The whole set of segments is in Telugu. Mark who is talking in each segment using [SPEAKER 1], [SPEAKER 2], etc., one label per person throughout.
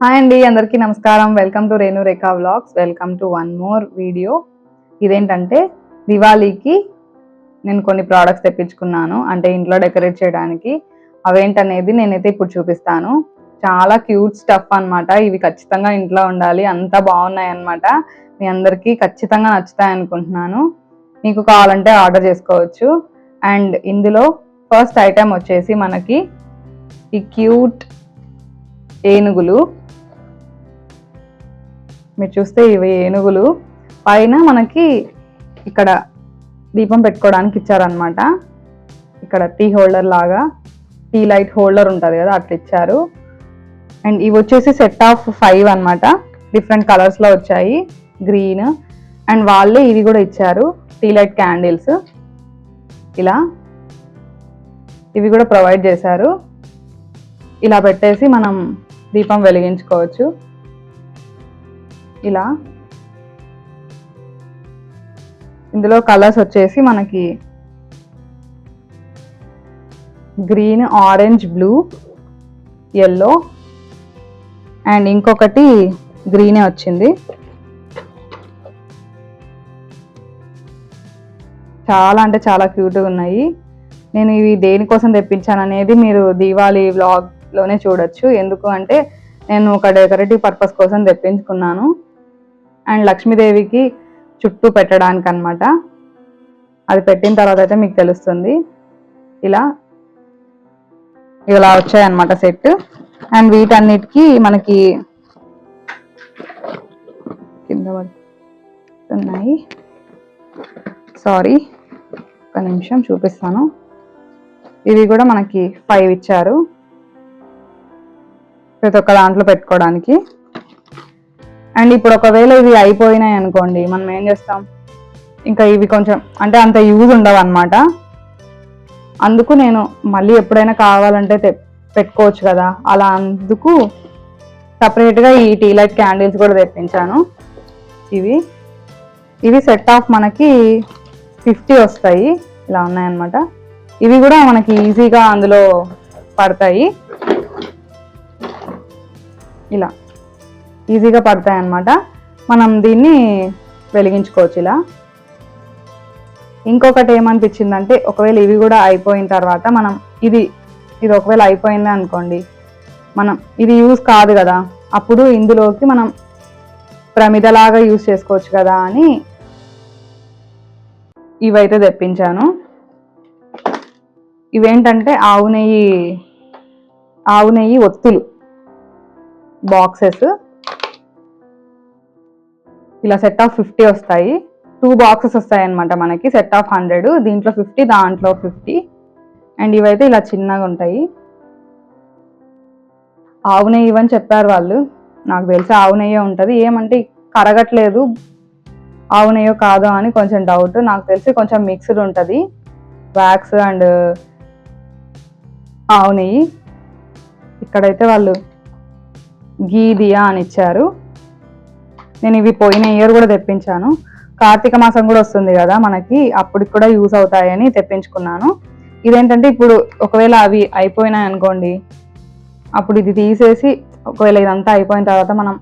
[SPEAKER 1] హాయ్ అండి అందరికీ నమస్కారం. Welcome to Renu Rekha vlogs welcome to one more video ఇదేంటంటే దివాళీకి నేను కొన్ని ప్రోడక్ట్స్ తెప్పించుకున్నాను. అంటే ఇంట్లో డెకరేట్ చేయడానికి. అవేంటనేది నేనైతే ఇప్పుడు చూపిస్తాను. చాలా క్యూట్ స్టఫ్ అనమాట ఇవి ఖచ్చితంగా ఇంట్లో ఉండాలి. అంత బాగున్నాయి అన్నమాట మీ అందరికీ ఖచ్చితంగా నచ్చుతాయి అనుకుంటున్నాను మీకు కావాలంటే ఆర్డర్ చేసుకోవచ్చు. అండ్ ఇందులో ఫస్ట్ ఐటెం వచ్చేసి మనకి ఈ క్యూట్ ఏనుగులు. మీరు చూస్తే ఇవి ఏనుగులు. పైన మనకి ఇక్కడ దీపం పెట్టుకోవడానికి ఇచ్చారనమాట ఇక్కడ టీ హోల్డర్ లాగా టీ లైట్ హోల్డర్ ఉంటుంది కదా అట్లా ఇచ్చారు. అండ్ ఇవి వచ్చేసి సెట్ ఆఫ్ ఫైవ్ అన్నమాట. డిఫరెంట్ కలర్స్లో వచ్చాయి. గ్రీన్. అండ్ వాళ్ళే ఇవి కూడా ఇచ్చారు. Tea light candles. ఇలా ఇవి కూడా ప్రొవైడ్ చేశారు. ఇలా పెట్టేసి మనం దీపం వెలిగించుకోవచ్చు. ఇలా. ఇందులో కలర్స్ వచ్చేసి మనకి green orange blue yellow and ఇంకొకటి గ్రీనే వచ్చింది. చాలా అంటే చాలా క్యూట్గా ఉన్నాయి. నేను ఇవి దేనికోసం తెప్పించాను అనేది మీరు దీవాళీ వ్లాగ్లోనే చూడొచ్చు. ఎందుకు అంటే నేను ఒక డెకరేటివ్ పర్పస్ కోసం తెప్పించుకున్నాను. అండ్ లక్ష్మీదేవికి చుట్టూ పెట్టడానికి అనమాట అది పెట్టిన తర్వాత అయితే మీకు తెలుస్తుంది. ఇలా ఇలా వచ్చాయన్నమాట సెట్. అండ్ వీటన్నిటికీ మనకి కింద పడుతున్నాయి. సారీ ఒక నిమిషం చూపిస్తాను. ఇవి కూడా మనకి ఫైవ్ ఇచ్చారు. ప్రతి ఒక్క దాంట్లో పెట్టుకోవడానికి. అండ్ ఇప్పుడు ఒకవేళ ఇవి అయిపోయినాయి అనుకోండి మనం ఏం చేస్తాం? ఇంకా ఇవి కొంచెం అంటే అంత యూజ్ ఉండవు అనమాట అందుకు నేను మళ్ళీ ఎప్పుడైనా కావాలంటే తె- పెట్టుకోవచ్చు కదా. అలా అందుకు సపరేట్గా ఈ టీ లైట్ క్యాండిల్స్ కూడా తెప్పించాను. ఇవి ఇవి సెట్ ఆఫ్ మనకి ఫిఫ్టీ వస్తాయి. ఇలా ఉన్నాయన్నమాట. ఇవి కూడా మనకి ఈజీగా అందులో పడతాయి. ఇలా. ఈజీగా పడతాయి అన్నమాట మనం దీన్ని వెలిగించుకోవచ్చు ఇలా. ఇంకొకటి ఏమనిపించిందంటే ఒకవేళ ఇవి కూడా అయిపోయిన తర్వాత మనం ఇది ఇది ఒకవేళ అయిపోయింది అనుకోండి మనం ఇది యూజ్ కాదు కదా అప్పుడు ఇందులోకి మనం ప్రమిదలాగా యూజ్ చేసుకోవచ్చు కదా అని ఇవైతే తెప్పించాను. ఇవేంటంటే ఆవు నెయ్యి ఆవు నెయ్యి ఒత్తులు బాక్సెస్. ఇలా సెట్ ఆఫ్ ఫిఫ్టీ వస్తాయి. టూ బాక్సెస్ వస్తాయి అనమాట మనకి సెట్ ఆఫ్ హండ్రెడ్ దీంట్లో ఫిఫ్టీ దాంట్లో ఫిఫ్టీ అండ్ ఇవైతే ఇలా చిన్నగా ఉంటాయి. ఆవు నెయ్యి ఇవని చెప్పారు వాళ్ళు. నాకు తెలిసి ఆవు నెయ్యే ఉంటుంది. ఏమంటే కరగట్లేదు. ఆవు నెయ్యో కాదో అని కొంచెం డౌట్ నాకు తెలిసి కొంచెం మిక్స్డ్ ఉంటుంది. వ్యాక్స్ అండ్ ఆవు నెయ్యి. ఇక్కడైతే వాళ్ళు గీ దియా అని ఇచ్చారు. నేను ఇవి పోయిన ఇయర్ కూడా తెప్పించాను. కార్తీక మాసం కూడా వస్తుంది కదా మనకి అప్పటికి కూడా యూస్ అవుతాయని తెప్పించుకున్నాను. ఇదేంటంటే ఇప్పుడు ఒకవేళ అవి అయిపోయినాయి అనుకోండి అప్పుడు ఇది తీసేసి ఒకవేళ ఇదంతా అయిపోయిన తర్వాత మనం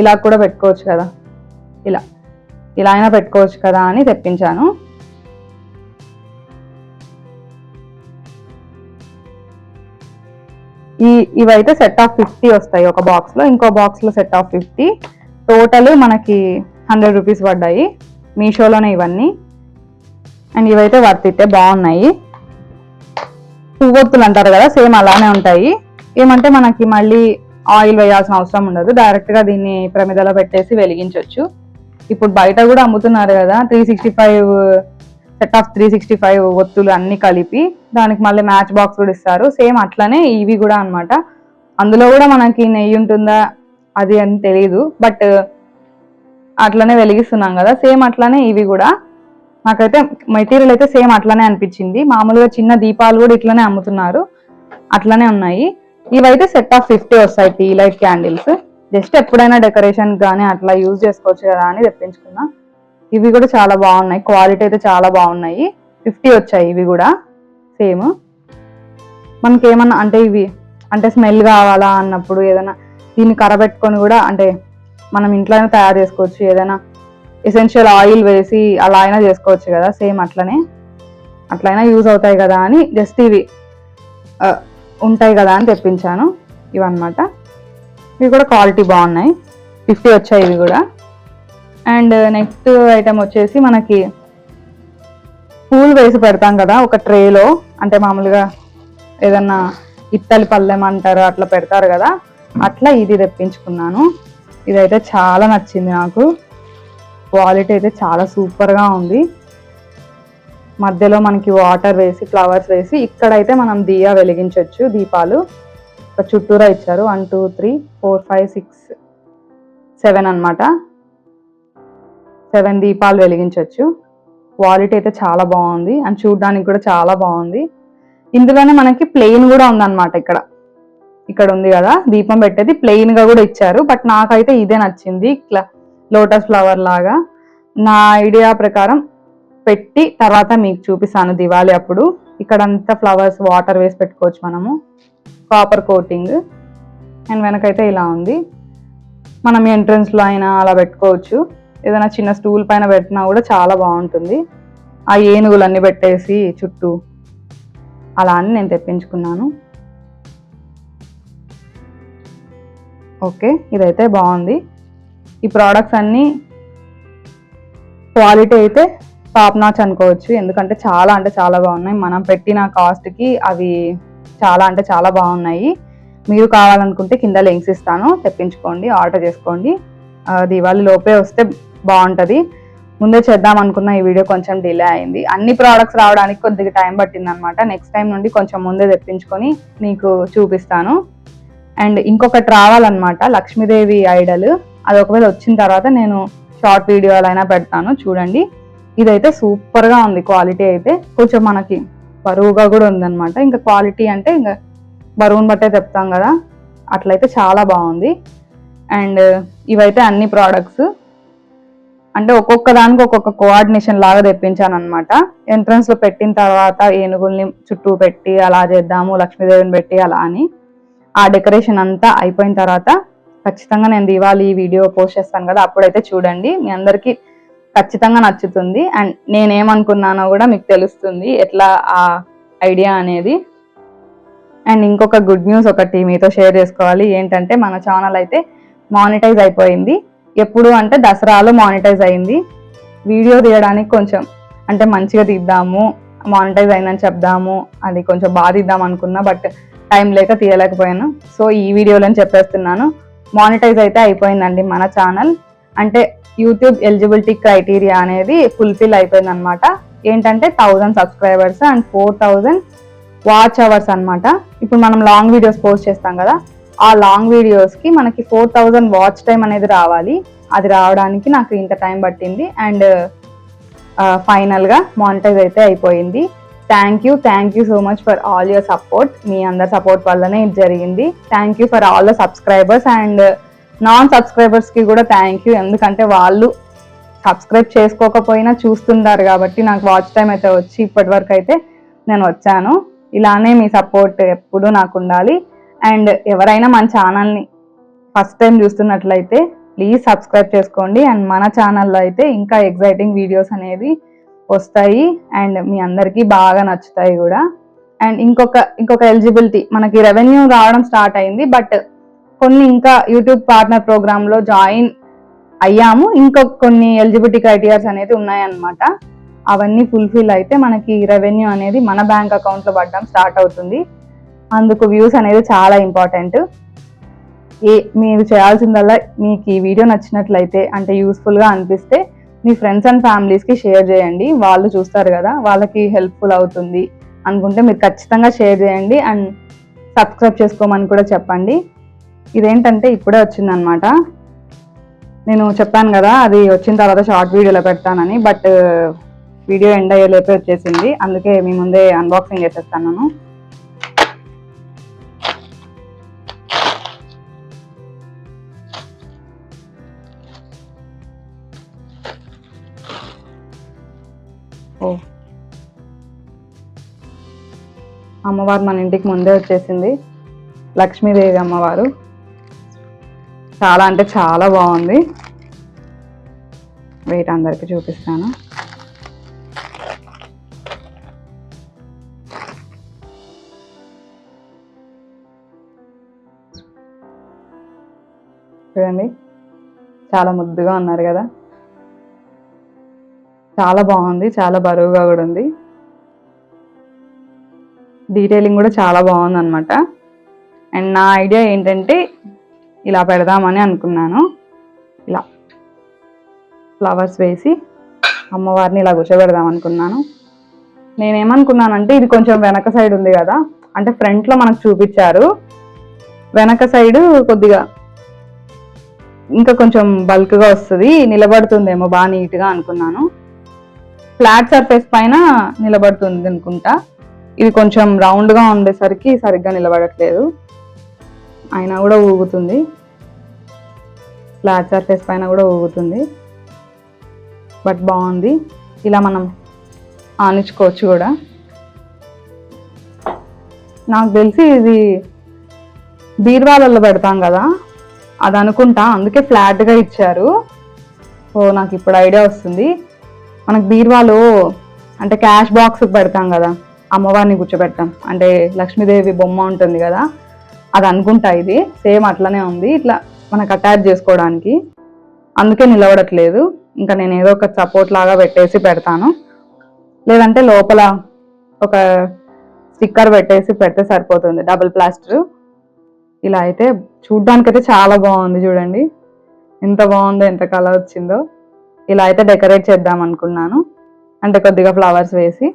[SPEAKER 1] ఇలా కూడా పెట్టుకోవచ్చు కదా. ఇలా ఇలా అయినా పెట్టుకోవచ్చు కదా అని తెప్పించాను. ఈ ఇవైతే సెట్ ఆఫ్ ఫిఫ్టీ వస్తాయి ఒక బాక్స్లో ఇంకో బాక్స్లో సెట్ ఆఫ్ ఫిఫ్టీ టోటల్ మనకి హండ్రెడ్ రూపీస్ పడ్డాయి మీషోలోనే ఇవన్నీ. అండ్ ఇవైతే వర్తితే బాగున్నాయి. పువ్వొత్తులు అంటారు కదా సేమ్ అలానే ఉంటాయి. ఏమంటే మనకి మళ్ళీ ఆయిల్ వేయాల్సిన అవసరం ఉండదు. డైరెక్ట్గా దీన్ని ప్రమిదలో పెట్టేసి వెలిగించవచ్చు ఇప్పుడు బయట కూడా అమ్ముతున్నారు కదా three sixty five set of three sixty five ఒత్తులు అన్ని కలిపి దానికి మళ్ళీ మ్యాచ్ బాక్స్ కూడా ఇస్తారు. సేమ్ అట్లనే ఇవి కూడా అన్నమాట. అందులో కూడా మనకి నెయ్యి ఉంటుందా అది అని తెలియదు బట్ uh, అట్లనే వెలిగిస్తున్నాం కదా. సేమ్ అట్లనే ఇవి కూడా. నాకైతే మెటీరియల్ అయితే సేమ్ అట్లనే అనిపించింది. మామూలుగా చిన్న దీపాలు కూడా ఇట్లనే అమ్ముతున్నారు. అట్లనే ఉన్నాయి. ఇవైతే సెట్ ఆఫ్ ఫిఫ్టీ వస్తాయి టీ లైట్ క్యాండిల్స్ జస్ట్ ఎప్పుడైనా డెకరేషన్ కానీ అట్లా యూజ్ చేసుకోవచ్చు కదా అని తెప్పించుకున్నా. ఇవి కూడా చాలా బాగున్నాయి. క్వాలిటీ అయితే చాలా బాగున్నాయి. ఫిఫ్టీ వచ్చాయి ఇవి కూడా. సేమ్ మనకి ఏమన్నా అంటే ఇవి అంటే స్మెల్ కావాలా అన్నప్పుడు ఏదైనా దీన్ని కరబెట్టుకొని కూడా అంటే మనం ఇంట్లో అయినా తయారు చేసుకోవచ్చు. ఏదైనా ఎసెన్షియల్ ఆయిల్ వేసి అలా అయినా చేసుకోవచ్చు కదా సేమ్ అట్లనే. అట్లయినా యూజ్ అవుతాయి కదా అని జస్ట్ ఇవి ఉంటాయి కదా అని తెప్పించాను ఇవన్నమాట. ఇవి కూడా క్వాలిటీ బాగున్నాయి. ఫిఫ్టీ వచ్చాయి ఇవి కూడా. అండ్ నెక్స్ట్ ఐటమ్ వచ్చేసి మనకి పూలు వేసి పెడతాం కదా ఒక ట్రేలో అంటే మామూలుగా ఏదన్నా ఇత్తలి పళ్ళెం అంటారు అట్లా పెడతారు కదా. అట్లా ఇది తెప్పించుకున్నాను. ఇదైతే చాలా నచ్చింది నాకు. క్వాలిటీ అయితే చాలా సూపర్గా ఉంది. మధ్యలో మనకి వాటర్ వేసి ఫ్లవర్స్ వేసి ఇక్కడైతే మనం దియా వెలిగించవచ్చు దీపాలు. ఒక చుట్టూరా ఇచ్చారు. One two three four five six seven అన్నమాట. సెవెన్ దీపాలు వెలిగించవచ్చు క్వాలిటీ అయితే చాలా బాగుంది. అండ్ చూడడానికి కూడా చాలా బాగుంది. ఇందులోనే మనకి ప్లెయిన్ కూడా ఉందన్నమాట ఇక్కడ. ఇక్కడ ఉంది కదా దీపం పెట్టేది. ప్లెయిన్గా కూడా ఇచ్చారు బట్ నాకైతే ఇదే నచ్చింది. ఇట్లా లోటస్ ఫ్లవర్ లాగా. నా ఐడియా ప్రకారం పెట్టి తర్వాత మీకు చూపిస్తాను దివాళి అప్పుడు. ఇక్కడ అంతా ఫ్లవర్స్ వాటర్ వేసి పెట్టుకోవచ్చు మనము. కాపర్ కోటింగ్ అండ్ వెనకైతే ఇలా ఉంది. మనం ఎంట్రన్స్లో అయినా అలా పెట్టుకోవచ్చు. ఏదైనా చిన్న స్టూల్ పైన పెట్టినా కూడా చాలా బాగుంటుంది. ఆ ఏనుగులన్నీ పెట్టేసి చుట్టూ. అలా అని నేను తెప్పించుకున్నాను. ఓకే ఇదైతే బాగుంది. ఈ ప్రోడక్ట్స్ అన్నీ క్వాలిటీ అయితే టాప్ నాచ్ అనుకోవచ్చు. ఎందుకంటే చాలా అంటే చాలా బాగున్నాయి. మనం పెట్టిన కాస్ట్కి అవి చాలా అంటే చాలా బాగున్నాయి. మీరు కావాలనుకుంటే కింద లింక్స్ ఇస్తాను. తెప్పించుకోండి ఆర్డర్ చేసుకోండి. దివాళీ లోపే వస్తే బాగుంటుంది. ముందే చేద్దాం అనుకున్న ఈ వీడియో కొంచెం డిలే అయింది. అన్ని ప్రోడక్ట్స్ రావడానికి కొద్దిగా టైం పట్టింది అనమాట నెక్స్ట్ టైం నుండి కొంచెం ముందే తెప్పించుకొని మీకు చూపిస్తాను. అండ్ ఇంకొకటి రావాలన్నమాట లక్ష్మీదేవి ఐడల్. అది ఒకవేళ వచ్చిన తర్వాత నేను షార్ట్ వీడియోలు అయినా పెడతాను చూడండి. ఇదైతే సూపర్గా ఉంది క్వాలిటీ అయితే. కొంచెం మనకి బరువుగా కూడా ఉందన్నమాట. ఇంకా క్వాలిటీ అంటే ఇంకా బరువుని బట్టే చెప్తాం కదా. అట్లయితే చాలా బాగుంది. అండ్ ఇవైతే అన్ని ప్రోడక్ట్స్ అంటే ఒక్కొక్క దానికి ఒక్కొక్క కోఆర్డినేషన్ లాగా తెప్పించాను అనమాట ఎంట్రన్స్లో పెట్టిన తర్వాత ఏనుగుల్ని చుట్టూ పెట్టి అలా చేద్దాము లక్ష్మీదేవిని పెట్టి అలా అని. ఆ డెకరేషన్ అంతా అయిపోయిన తర్వాత ఖచ్చితంగా నేను దివాళీ వీడియో పోస్ట్ చేస్తాను కదా అప్పుడైతే చూడండి. మీ అందరికీ ఖచ్చితంగా నచ్చుతుంది. అండ్ నేనేమనుకున్నానో కూడా మీకు తెలుస్తుంది ఎట్లా ఆ ఐడియా అనేది. అండ్ ఇంకొక గుడ్ న్యూస్ ఒకటి మీతో షేర్ చేసుకోవాలి. ఏంటంటే మన ఛానల్ అయితే మానిటైజ్ అయిపోయింది. ఎప్పుడు అంటే దసరాలో మానిటైజ్ అయింది. వీడియో తీయడానికి కొంచెం అంటే మంచిగా తీద్దాము మానిటైజ్ అయిందని చెప్దాము అది కొంచెం బాగా తీద్దాం అనుకున్నా బట్ టైం లేక తీయలేకపోయాను. సో ఈ వీడియోలో చెప్పేస్తున్నాను. మానిటైజ్ అయితే అయిపోయిందండి మన ఛానల్. అంటే యూట్యూబ్ ఎలిజిబిలిటీ క్రైటీరియా అనేది ఫుల్ఫిల్ అయిపోయిందనమాట ఏంటంటే thousand subscribers and four thousand watch hours అనమాట ఇప్పుడు మనం లాంగ్ వీడియోస్ పోస్ట్ చేస్తాం కదా ఆ లాంగ్ వీడియోస్కి మనకి ఫోర్ థౌజండ్ వాచ్ టైం అనేది రావాలి. అది రావడానికి నాకు ఇంత టైం పట్టింది. అండ్ ఫైనల్గా మానిటైజ్ అయితే అయిపోయింది. Thank you thank you so much for all your support మీ అందరి సపోర్ట్ వల్లనే ఇది జరిగింది. Thank you for all the subscribers and non సబ్స్క్రైబర్స్కి కూడా థ్యాంక్ యూ ఎందుకంటే వాళ్ళు సబ్స్క్రైబ్ చేసుకోకపోయినా చూస్తుంటారు కాబట్టి నాకు వాచ్ టైం అయితే వచ్చి ఇప్పటి వరకు అయితే నేను వచ్చాను. ఇలానే మీ సపోర్ట్ ఎప్పుడు నాకు ఉండాలి. అండ్ ఎవరైనా మన ఛానల్ని ఫస్ట్ టైం చూస్తున్నట్లయితే ప్లీజ్ సబ్స్క్రైబ్ చేసుకోండి. అండ్ మన ఛానల్లో అయితే ఇంకా ఎగ్జైటింగ్ వీడియోస్ అనేది వస్తాయి అండ్ మీ అందరికీ బాగా నచ్చుతాయి కూడా. అండ్ ఇంకొక ఇంకొక ఎలిజిబిలిటీ మనకి రెవెన్యూ రావడం స్టార్ట్ అయింది బట్ కొన్ని ఇంకా యూట్యూబ్ పార్ట్నర్ ప్రోగ్రాంలో జాయిన్ అయ్యాము. ఇంకొక కొన్ని ఎలిజిబిలిటీ క్రైటీరియాస్ అనేది ఉన్నాయన్నమాట. అవన్నీ ఫుల్ఫిల్ అయితే మనకి రెవెన్యూ అనేది మన బ్యాంక్ అకౌంట్లో పడడం స్టార్ట్ అవుతుంది. అందుకు వ్యూస్ అనేది చాలా ఇంపార్టెంట్. ఏ మీరు చేయాల్సిందల్లా మీకు ఈ వీడియో నచ్చినట్లయితే అంటే యూస్ఫుల్గా అనిపిస్తే మీ ఫ్రెండ్స్ అండ్ ఫ్యామిలీస్కి షేర్ చేయండి. వాళ్ళు చూస్తారు కదా వాళ్ళకి హెల్ప్ఫుల్ అవుతుంది అనుకుంటే మీరు ఖచ్చితంగా షేర్ చేయండి అండ్ సబ్స్క్రైబ్ చేసుకోమని కూడా చెప్పండి. ఇదేంటంటే ఇప్పుడే వచ్చిందనమాట నేను చెప్పాను కదా అది వచ్చిన తర్వాత షార్ట్ వీడియోలో పెడతానని బట్ వీడియో uh, ఎండ్ అయ్యేలోపే వచ్చేసింది. అందుకే మీ ముందే అన్బాక్సింగ్ చేసేస్తాను అమ్మవారు మన ఇంటికి ముందే వచ్చేసింది. లక్ష్మీదేవి అమ్మవారు. చాలా అంటే చాలా బాగుంది. వెయిట్ అందరికి చూపిస్తాను. చూడండి. చాలా ముద్దుగా ఉన్నారు కదా. చాలా బాగుంది. చాలా బరువుగా కూడా ఉంది. డీటెయిలింగ్ కూడా చాలా బాగుంది అనమాట అండ్ నా ఐడియా ఏంటంటే ఇలా పెడదామని అనుకున్నాను. ఇలా ఫ్లవర్స్ వేసి అమ్మవారిని ఇలా కూర్చోబెడదాం అనుకున్నాను. నేనేమనుకున్నానంటే ఇది కొంచెం వెనక సైడ్ ఉంది కదా. అంటే ఫ్రంట్లో మనకు చూపించారు. వెనక సైడ్ కొద్దిగా ఇంకా కొంచెం బల్క్గా వస్తుంది నిలబడుతుందేమో బాగా నీట్గా అనుకున్నాను. ఫ్లాట్ సర్ఫేస్ పైన నిలబడుతుంది అనుకుంటా. ఇది కొంచెం రౌండ్గా ఉండేసరికి సరిగ్గా నిలబడట్లేదు. అయినా కూడా ఊగుతుంది. ఫ్లాట్ సర్ఫేస్ పైన కూడా ఊగుతుంది. బట్ బాగుంది. ఇలా మనం ఆనించుకోవచ్చు కూడా. నాకు తెలిసి ఇది బీర్వాలలో పెడతాం కదా అది అనుకుంటా. అందుకే ఫ్లాట్గా ఇచ్చారు. ఓ నాకు ఇప్పుడు ఐడియా వస్తుంది. మనకు బీర్వాలో అంటే క్యాష్ బాక్స్ పెడతాం కదా. అమ్మవారిని కూర్చోబెడతాం. అంటే లక్ష్మీదేవి బొమ్మ ఉంటుంది కదా అది అనుకుంటా ఇది. సేమ్ అట్లనే ఉంది. ఇట్లా మనకు అటాచ్ చేసుకోవడానికి. అందుకే నిలబడట్లేదు. ఇంకా నేను ఏదో ఒక సపోర్ట్ లాగా పెట్టేసి పెడతాను. లేదంటే లోపల ఒక స్టిక్కర్ పెట్టేసి పెడితే సరిపోతుంది. డబుల్ ప్లాస్టర్ ఇలా అయితే చూడ్డానికైతే చాలా బాగుంది చూడండి. ఎంత బాగుందో ఎంత కలర్ వచ్చిందో. ఇలా అయితే డెకరేట్ చేద్దాం అనుకున్నాను. అంటే కొద్దిగా ఫ్లవర్స్ వేసి.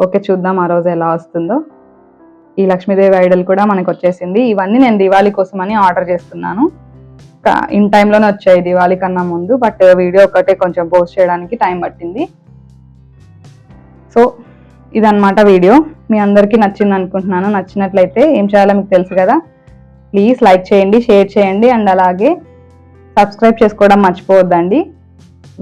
[SPEAKER 1] ఓకే చూద్దాం ఆ రోజు ఎలా వస్తుందో. ఈ లక్ష్మీదేవి ఐడల్ కూడా మనకు వచ్చేసింది. ఇవన్నీ నేను దివాళీ కోసమని ఆర్డర్ చేస్తున్నాను. ఇన్ టైంలోనే వచ్చాయి దివాళీ కన్నా ముందు బట్ వీడియో ఒకటే కొంచెం పోస్ట్ చేయడానికి టైం పట్టింది. సో ఇదన్నమాట వీడియో. మీ అందరికీ నచ్చింది అనుకుంటున్నాను. నచ్చినట్లయితే ఏం చేయాలో మీకు తెలుసు కదా. ప్లీజ్ లైక్ చేయండి షేర్ చేయండి అండ్ అలాగే సబ్స్క్రైబ్ చేసుకోవడం మర్చిపోవద్దండి.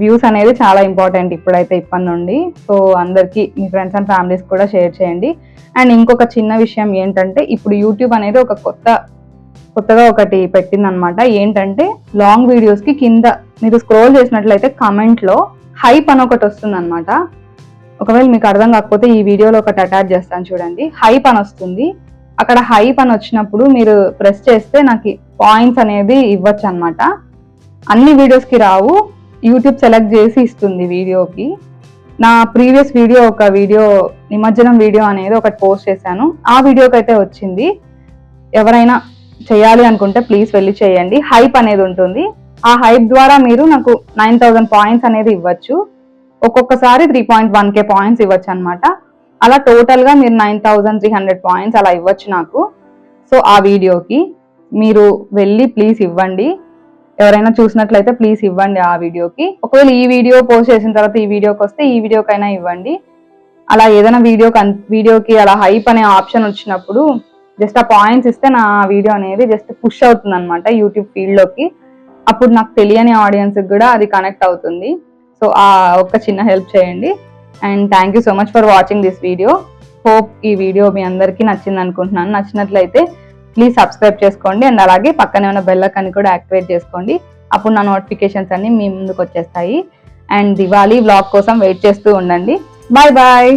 [SPEAKER 1] వ్యూస్ అనేది చాలా ఇంపార్టెంట్ ఇప్పుడైతే ఇప్పటి నుండి. సో అందరికీ మీ ఫ్రెండ్స్ అండ్ ఫ్యామిలీస్ కూడా షేర్ చేయండి. అండ్ ఇంకొక చిన్న విషయం ఏంటంటే ఇప్పుడు యూట్యూబ్ అనేది ఒక కొత్త కొత్తగా ఒకటి పెట్టిందనమాట ఏంటంటే లాంగ్ వీడియోస్కి కింద మీరు స్క్రోల్ చేసినట్లయితే కమెంట్లో హైప్ అని ఒకటి వస్తుంది ఒకవేళ మీకు అర్థం కాకపోతే ఈ వీడియోలో ఒకటి అటాచ్ చేస్తాను చూడండి. హైప్ అని వస్తుంది. అక్కడ హైప్ అని వచ్చినప్పుడు మీరు ప్రెస్ చేస్తే నాకు పాయింట్స్ అనేది ఇవ్వచ్చు అనమాట అన్ని వీడియోస్కి రావు. యూట్యూబ్ సెలెక్ట్ చేసి ఇస్తుంది వీడియోకి. నా ప్రీవియస్ వీడియో ఒక వీడియో నిమజ్జనం వీడియో అనేది ఒకటి పోస్ట్ చేశాను. ఆ వీడియోకి అయితే వచ్చింది. ఎవరైనా చేయాలి అనుకుంటే ప్లీజ్ వెళ్ళి చేయండి. హైప్ అనేది ఉంటుంది. ఆ హైప్ ద్వారా మీరు నాకు నైన్ థౌజండ్ పాయింట్స్ అనేది ఇవ్వచ్చు. ఒక్కొక్కసారి three point one K points ఇవ్వచ్చు అనమాట అలా టోటల్గా మీరు nine thousand three hundred points అలా ఇవ్వచ్చు నాకు. సో ఆ వీడియోకి మీరు వెళ్ళి ప్లీజ్ ఇవ్వండి. ఎవరైనా చూసినట్లయితే ప్లీజ్ ఇవ్వండి ఆ వీడియోకి. ఒకవేళ ఈ వీడియో పోస్ట్ చేసిన తర్వాత ఈ వీడియోకి వస్తే ఈ వీడియోకైనా ఇవ్వండి. అలా ఏదైనా వీడియో వీడియోకి అలా హైప్ అనే ఆప్షన్ వచ్చినప్పుడు జస్ట్ ఆ పాయింట్స్ ఇస్తే నా వీడియో అనేది జస్ట్ పుష్ అవుతుంది అనమాట యూట్యూబ్ ఫీల్డ్లోకి అప్పుడు నాకు తెలియని ఆడియన్స్కి కూడా అది కనెక్ట్ అవుతుంది. సో ఆ ఒక్క చిన్న హెల్ప్ చేయండి. And thank you so much for watching this video hope ఈ వీడియో మీ అందరికీ నచ్చింది అనుకుంటున్నాను నచ్చినట్లయితే ప్లీజ్ సబ్స్క్రైబ్ చేసుకోండి. అండ్ అలాగే పక్కనే ఉన్న బెల్ అని కూడా యాక్టివేట్ చేసుకోండి. అప్పుడు నా నోటిఫికేషన్స్ అన్ని మీ ముందుకు వచ్చేస్తాయి. అండ్ దివాళీ బ్లాగ్ కోసం వెయిట్ చేస్తూ ఉండండి. Bye bye